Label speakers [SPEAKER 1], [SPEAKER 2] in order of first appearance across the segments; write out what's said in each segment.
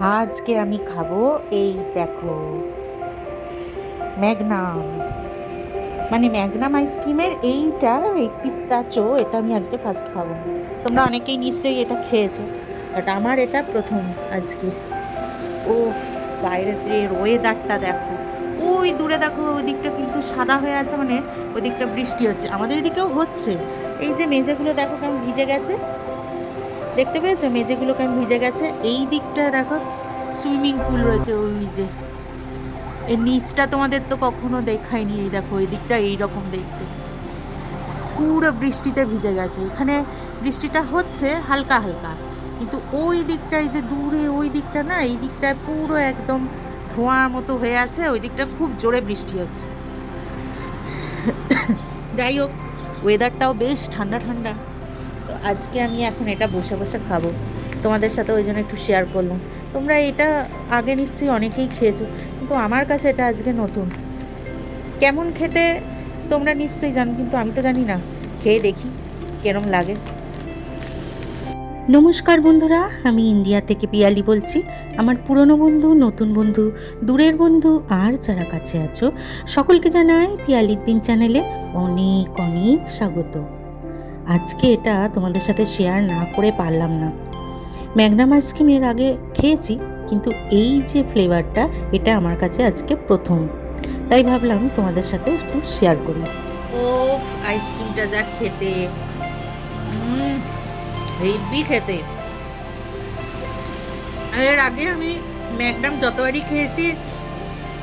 [SPEAKER 1] আজকে আমি খাব এই দেখো ম্যাগনাম মানে ম্যাগনাম আইসক্রিমের এইটা এই পিস্তাচো এটা আমি আজকে ফার্স্ট খাব। তোমরা অনেকেই নিশ্চয়ই এটা খেয়েছো বাট আমার এটা প্রথম আজকে। উফ, বাইরের ওয়েদারটা দেখো। ওই দূরে দেখো, ওই দিকটা কিন্তু সাদা হয়ে আছে মানে ওই দিকটা বৃষ্টি হচ্ছে। আমাদের এদিকেও হচ্ছে। এই যে মেঝেগুলো দেখো কেমন ভিজে গেছে। দেখতে পেয়েছ? মেঝেগুলো কেমন ভিজে গেছে। এই দিকটা দেখো, সুইমিং পুল রয়েছে ওই যে। এর নিচটা তোমাদের তো কখনো দেখায়নি এই দেখো, এই দিকটা এইরকম দেখতে। পুরো বৃষ্টিতে ভিজে গেছে। এখানে বৃষ্টিটা হচ্ছে হালকা হালকা, কিন্তু ওই দিকটায় যে দূরে, ওই দিকটা না, এই দিকটায় পুরো একদম ধোঁয়ার মতো হয়ে আছে, ওই দিকটা খুব জোরে বৃষ্টি হচ্ছে। যাই হোক ওয়েদারটাও বেশ ঠান্ডা ঠান্ডা। তো আজকে আমি এখন এটা বসে বসে খাব। তোমাদের সাথে ওই জন্য একটু শেয়ার করলাম। তোমরা এটা আগে নিশ্চয়ই অনেকেই খেয়েছো, কিন্তু আমার কাছে এটা আজকে নতুন। কেমন খেতে তোমরা নিশ্চয়ই জানো, কিন্তু আমি তো জানি না। খেয়ে দেখি কেরম লাগে। নমস্কার বন্ধুরা, আমি ইন্ডিয়া থেকে পিয়ালি বলছি। আমার পুরনো বন্ধু, নতুন বন্ধু, দূরের বন্ধু আর যারা কাছে আছো, সকলকে জানাই পিয়ালির দিন চ্যানেলে অনেক অনেক স্বাগত। আজকে এটা তোমাদের সাথে শেয়ার না করে পারলাম না। ম্যাগনাম আইসক্রিম এর আগে খেয়েছি, কিন্তু এই যে ফ্লেভারটা এটা আমার কাছে আজকে প্রথম। তাই ভাবলাম তোমাদের সাথে একটু শেয়ার করি। ও আইসক্রিমটা যা খেতে। হেভি খেতে। এর আগে আমি ম্যাগনাম যতবারই খেয়েছি,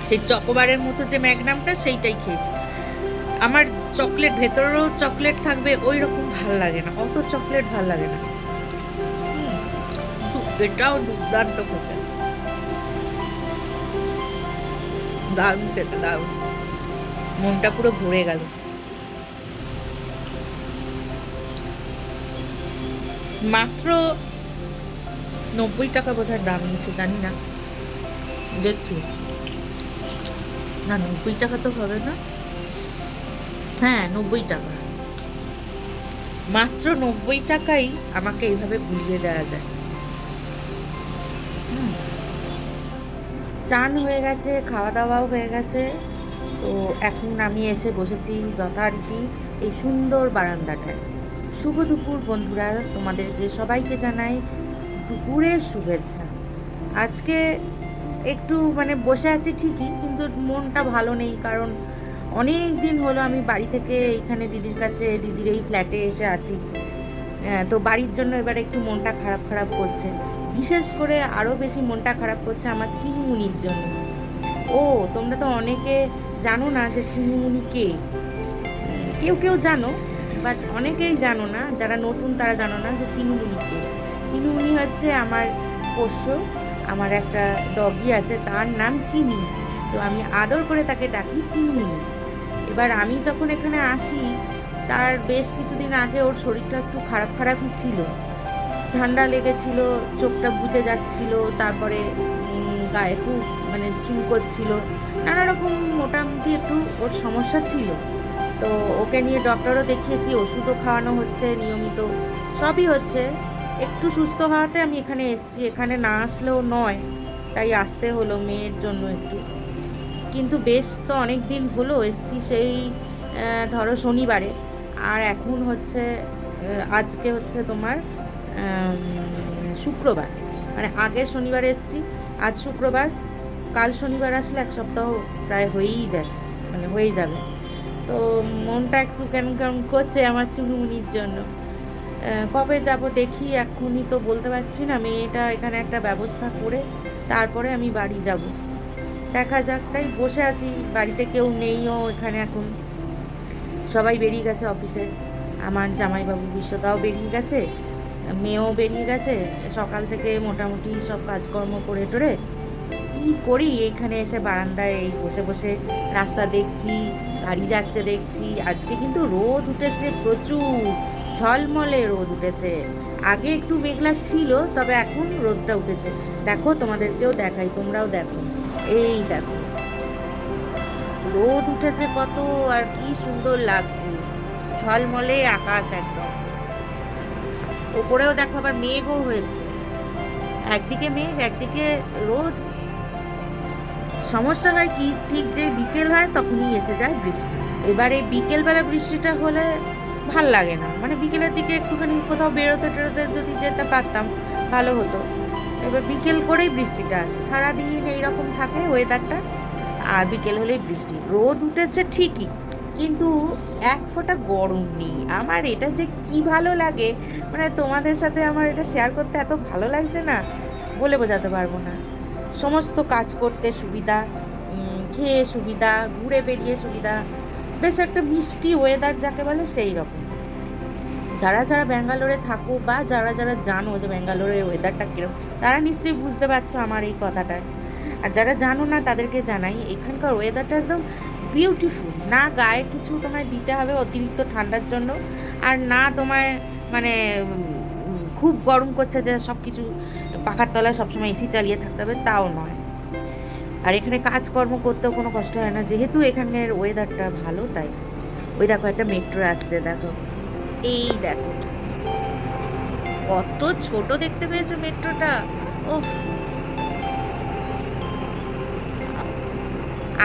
[SPEAKER 1] সেই চকোবারের মতো যে ম্যাগনামটা, সেইটাই খেয়েছি। আমার চকলেট ভেতরেও চকলেট থাকবে ওই রকম ভালো লাগে না। অত চকলেট ভালো লাগে না। এটাও দুর্দান্ত খেতে। দারুণ খেতে, দারুণ। মনটা পুরো ভরে গেল। মাত্র নব্বই টাকা বোধহয় দাম নিয়েছে, জানি না। দেখছি। না, নব্বই টাকা তো হবে না। হ্যাঁ নব্বই টাকা। মাত্র নব্বই টাকাই আমাকে এইভাবে ভুলিয়ে দেওয়া যায়। চান হয়ে গেছে খাওয়া দাওয়াও হয়ে গেছে। তো এখন আমি এসে বসেছি যথারীতি এই সুন্দর বারান্দাটায়। শুভ দুপুর বন্ধুরা, তোমাদেরকে সবাইকে জানাই দুপুরের শুভেচ্ছা। আজকে একটু মানে বসে আছি ঠিকই, কিন্তু মনটা ভালো নেই কারণ অনেক দিন হলো আমি বাড়ি থেকে এখানে দিদির কাছে, দিদির এই ফ্ল্যাটে এসে আছি। তো বাড়ির জন্য এবার একটু মনটা খারাপ খারাপ করছে। বিশেষ করে আরও বেশি মনটা খারাপ করছে আমার চিনিমুনির জন্য। ও, তোমরা তো অনেকে জানো না যে চিনিমুনি কে? কেউ কেউ জানো বাট অনেকেই জানো না, যারা নতুন তারা জানো না যে চিনিমুনি কে। চিনিমুনি হচ্ছে আমার পোষ্য, আমার একটা ডগি আছে, তার নাম চিনি। তো আমি আদর করে তাকে ডাকি চিনিমুনি। এবার আমি যখন এখানে আসি, তার বেশ কিছুদিন আগে ওর শরীরটা একটু খারাপ খারাপই ছিল। ঠান্ডা লেগেছিল, চোখটা বুজে যাচ্ছিল, তারপরে গায়ে খুব মানে চুল করছিল। নানা রকম মোটামুটি একটু ওর সমস্যা ছিল। তো ওকে নিয়ে ডক্টরও দেখিয়েছি, ওষুধও খাওয়ানো হচ্ছে নিয়মিত। সবই হচ্ছে। একটু সুস্থ হওয়াতে আমি এখানে এসেছি। এখানে না আসলেও নয়। তাই আসতে হলো মেয়ের জন্য একটু। কিন্তু বেশ তো অনেক দিন হলো এসছি সেই ধরো শনিবারে। আর এখন হচ্ছে আজকে হচ্ছে তোমার শুক্রবার। মানে আগের শনিবার এসছি, আজ শুক্রবার। কাল শনিবার আসলে এক সপ্তাহ প্রায় হয়েই যাচ্ছে মানে হয়ে যাবে। তো মনটা একটু কেমন কেমন করছে আমার চুনুমুনির জন্য। কবে যাব দেখি, এক্ষুনি তো বলতে পারছি না। মেয়েটা এখানে একটা ব্যবস্থা করে তারপরে আমি বাড়ি যাব। দেখা যাক, তাই বসে আছি, বাড়িতে কেউ নেইও এখানে এখন। সবাই বেরিয়ে গেছে অফিসে। আমার জামাইবাবু বিশ্বদাও বেরিয়ে গেছে, মেয়েও বেরিয়ে গেছে। সকাল থেকে মোটামুটি সব কাজকর্ম করে টোরে। কী করি, এইখানে এসে বারান্দায় এই বসে বসে রাস্তা দেখছি, গাড়ি যাচ্ছে দেখছি। আজকে কিন্তু রোদ উঠেছে প্রচুর, ঝলমলে রোদ উঠেছে। আগে একটু মেঘলা ছিল, তবে এখন রোদটা উঠেছে। দেখো তোমাদেরকেও দেখাই, তোমরাও দেখো। এই দেখো। রোদ উঠেছে কত, আর কি সুন্দর লাগছে। ঝলমলে আকাশ একদম। ওপরেও দেখো আবার মেঘও হয়েছে। একদিকে মেঘ, একদিকে রোদ। সমস্যা হয় কি, ঠিক যে বিকেল হয় তখনই এসে যায় বৃষ্টি। এবারে বিকেলবেলা বৃষ্টিটা হলে ভালো লাগে না। মানে বিকেলের দিকে একটুখানি কোথাও বেরোতে টেরোতে যদি যেতে পারতাম, ভালো হতো। এবার বিকেল করেই বৃষ্টিটা আসে। সারাদিন এইরকম থাকে ওয়েদারটা আর বিকেল হলেই বৃষ্টি। রোদ উঠেছে ঠিকই, কিন্তু এক ফোঁটা গরম নেই। আমার এটা যে কি ভালো লাগে মানে তোমাদের সাথে আমার এটা শেয়ার করতে এত ভালো লাগছে না, বলে বোঝাতে পারব না। সমস্ত কাজ করতে সুবিধা খেয়ে সুবিধা, ঘুরে বেরিয়ে সুবিধা, বেশ একটা মিষ্টি ওয়েদার যাকে বলে সেই রকম যারা যারা ব্যাঙ্গালোরে থাকো বা যারা যারা জানো যে ব্যাঙ্গালোরের ওয়েদারটা কীরকম তারা নিশ্চয়ই বুঝতে পারছ আমার এই কথাটা। আর যারা জানো না, তাদেরকে জানাই, এখানকার ওয়েদারটা একদম বিউটিফুল না গায়ে কিছু তোমায় দিতে হবে অতিরিক্ত ঠান্ডার জন্য, আর না তোমায় মানে খুব গরম করছে যে সব কিছু পাখার তলায় সবসময় এসি চালিয়ে থাকতে হবে, তাও নয়। আর এখানে কাজকর্ম করতেও কোনো কষ্ট হয় না, যেহেতু এখানের ওয়েদারটা ভালো, তাই। ওই দেখো একটা মেট্রো আসছে, দেখো। এই দেখো। কত ছোট দেখতে পেয়েছ মেট্রোটা। ওহ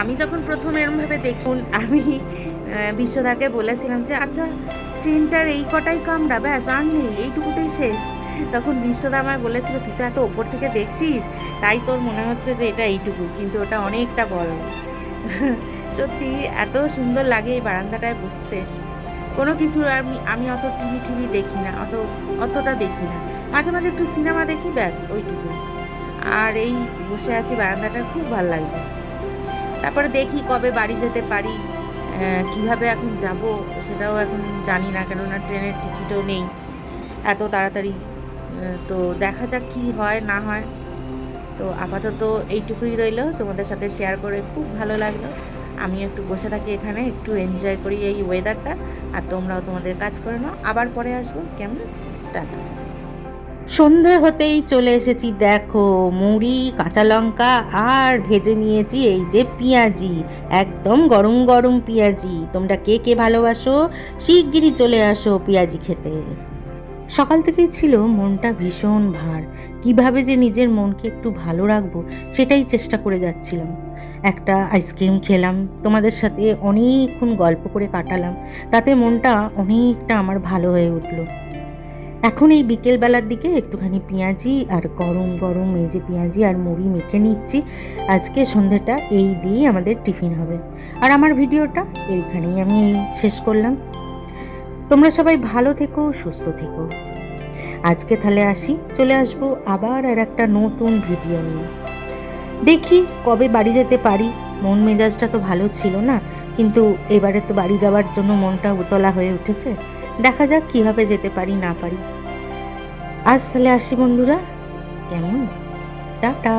[SPEAKER 1] আমি যখন প্রথম এরমভাবে দেখুন আমি বিশ্বদাকে বলেছিলাম যে আচ্ছা ট্রেনটার এই কটাই কামড়া ব্যাস, আর নেই, এইটুকুতেই শেষ। তখন বিশ্বদা আমায় বলেছিল, তুই তো এত ওপর থেকে দেখছিস, তাই তোর মনে হচ্ছে যে, এটা এইটুকু, কিন্তু ওটা অনেকটা বড়। সত্যি, এত সুন্দর লাগে এই বারান্দাটায় বসতে। কোনো কিছু আমি আমি অত টিভি টিভি দেখি না, অত, অতটা দেখি না। মাঝে মাঝে একটু সিনেমা দেখি, ব্যাস, ওইটুকু। আর এই বসে আছি বারান্দাটা, খুব ভালো লাগছে। তারপরে দেখি কবে বাড়ি যেতে পারি কীভাবে এখন যাব, সেটাও এখন জানি না, কেননা ট্রেনের টিকিটও নেই। এত তাড়াতাড়ি তো দেখা যাক কি হয়, না হয়। তো আপাতত এইটুকুই রইল। তোমাদের সাথে শেয়ার করে খুব ভালো লাগল। আমি একটু বসে থাকি এখানে, একটু এনজয় করি এই ওয়েদারটা আর তোমরাও তোমাদের কাজ করে নাও। আবার পরে আসব। কেমন? টাটা। সন্ধে হতেই চলে এসেছি, দেখো, মুড়ি, কাঁচা লঙ্কা, আর ভেজে নিয়েছি এই যে পেঁয়াজি, একদম গরম গরম পেঁয়াজি। তোমরা কে কে ভালোবাসো? শিগগিরই চলে আসো পেঁয়াজি খেতে। সকাল থেকেই ছিল মনটা ভীষণ ভার। কীভাবে যে নিজের মনকে একটু ভালো রাখব, সেটাই চেষ্টা করে যাচ্ছিলাম। একটা আইসক্রিম খেলাম, তোমাদের সাথে অনেকক্ষণ গল্প করে কাটালাম, তাতে মনটা অনেকটা আমার ভালো হয়ে উঠল। এখন এই বিকেলবেলার দিকে একটুখানি পেঁয়াজি আর গরম গরম যে পেঁয়াজি আর মুড়ি মেখে নিচ্ছি। আজকে সন্ধ্যেটা এই দিয়েই আমাদের টিফিন হবে। আর আমার ভিডিওটা এইখানেই আমি শেষ করলাম। তোমরা সবাই ভালো থেকো, সুস্থ থেকো। আজকে তাহলে আসি, চলে আসব আবার আর একটা নতুন ভিডিও নিয়ে। দেখি কবে বাড়ি যেতে পারি, মন মেজাজটা তো ভালো ছিল না, কিন্তু এবারে তো বাড়ি যাওয়ার জন্য মনটা উতলা হয়ে উঠেছে। দেখা যাক কীভাবে যেতে পারি, না পারি। আজ তাহলে আসি বন্ধুরা, কেমন? টাটা।